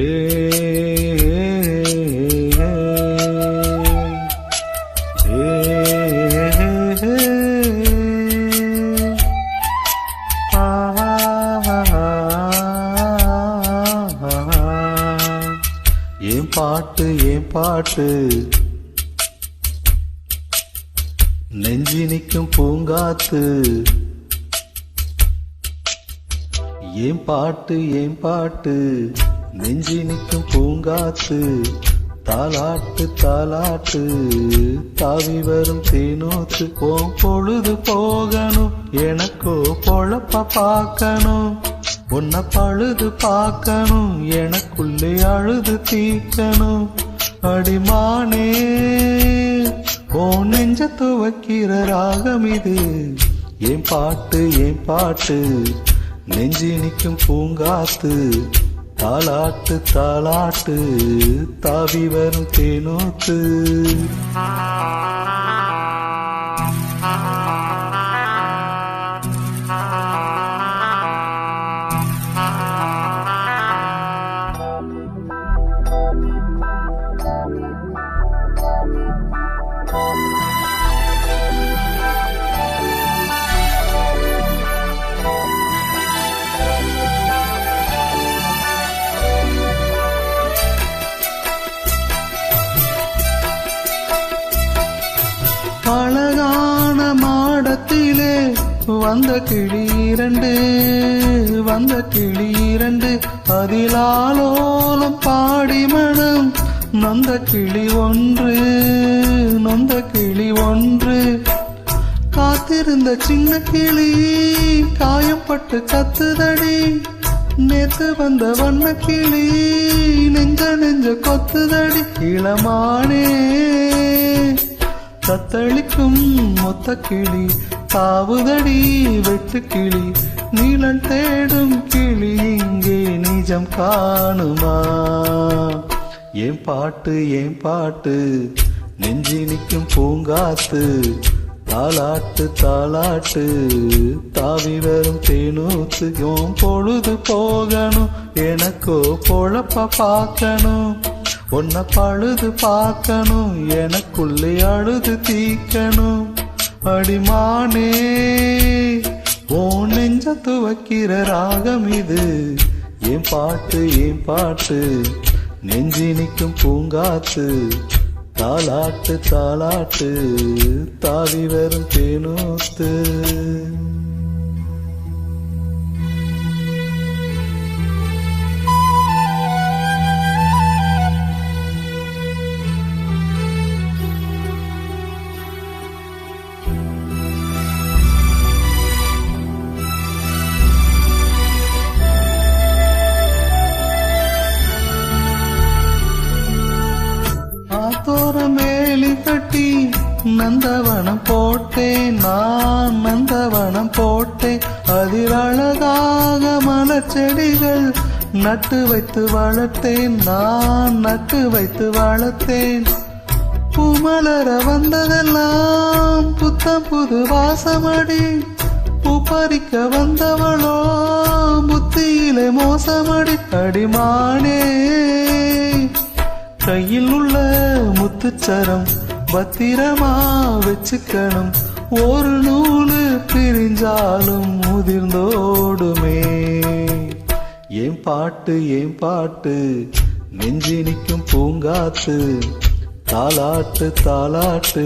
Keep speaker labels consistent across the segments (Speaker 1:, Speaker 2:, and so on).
Speaker 1: ஏன் பாட்டு ஏன் பாட்டு? நெஞ்சி நிற்கும் பூங்காத்து. ஏன் பாட்டு ஏன் பாட்டு? நெஞ்சி நிற்கும் பூங்காத்து தாலாட்டு தாலாட்டு. தாவி வரும் தேனோத்து போம் பொழுது போகணும். எனக்கோ பொழப்ப பார்க்கணும். உன்னை பழுது பார்க்கணும். எனக்குள்ளே அழுது தீக்கணும் அடிமானே ஓ நெஞ்ச துவக்கிற ராகம் இது. ஏன் பாட்டு ஏன் பாட்டு? நெஞ்சி நிற்கும் பூங்காத்து தாலாட்டு தாலாட்டு தாவி வரும் தேனூத்து வந்த கிளி இரண்டு வந்த கிளி இரண்டு. அதிலாலோலம் பாடி மனம் நொந்த கிளி ஒன்று நொந்த கிளி ஒன்று. காத்திருந்த சின்ன கிளி காயப்பட்டு கத்துதடி. நேத்து வந்த வண்ண கிளி நெஞ்ச நெஞ்ச கொத்துதடி. இளமானே தத்தளிக்கும் மொத்த கிளி தாவுதடி வெட்டு கிளி நீளம் தேடும் கிளி இங்கே நிஜம் காணுமா? ஏன் பாட்டு ஏன் பாட்டு? நெஞ்சி நிற்கும் பூங்காத்து தாளாட்டு தாளாட்டு. தாவி வரும் தேனூத்து யோம் பொழுது போகணும். எனக்கோ பொழப்ப பார்க்கணும். உன்னை பழுது பார்க்கணும். எனக்குள்ளே அழுது தீக்கணும். அடிமானே ஓ நெஞ்ச துவக்கிற ராகம் இது. ஏன் பாட்டு ஏன் பாட்டு நெஞ்சி நிற்கும் பூங்காத்து. தாளாட்டு தாளாட்டு தாவி வரும் தேனூத்து. மேலி வேலி கட்டி நந்தவனம் போட்டேன் நான் நந்தவனம் போட்டேன். அதில் அழகாக மலச்செடிகள் நட்டு வைத்து வளர்த்தேன் நான் நட்டு வைத்து வளர்த்தேன். பூமலர வந்ததெல்லாம் புத்தம் புது வாசமடி. பூப்பறிக்க வந்தவளோ புத்தியிலே மோசமடி. அடிமானே கையில் உள்ள முத்துச்சரம் பத்திரமா வச்சுக்கணும். ஒரு நூலு பிரிஞ்சாலும் முதிர்ந்தோடுமே. ஏன் பாட்டு ஏன் பாட்டு? நெஞ்சி நிற்கும் பூங்காத்து. தாலாட்டு தாலாட்டு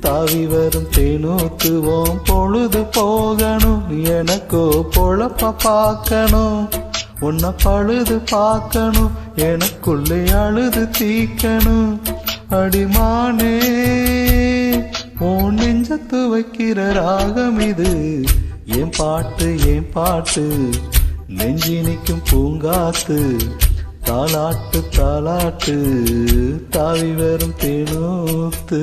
Speaker 1: தாவி வரும் தேனூத்துவோம் பொழுது போகணும். எனக்கோ பொழப்ப பார்க்கணும். உன்னை பழுது பார்க்கணும். எனக்குள்ளே அழுது தீக்கணும். அடிமானே உன் நெஞ்சத்து வைக்கிற ராகம் இது. என் பாட்டு என் பாட்டு நெஞ்சி நிற்கும் பூங்காத்து. தாலாட்டு தாலாட்டு தாவி வரும் தேனூத்து.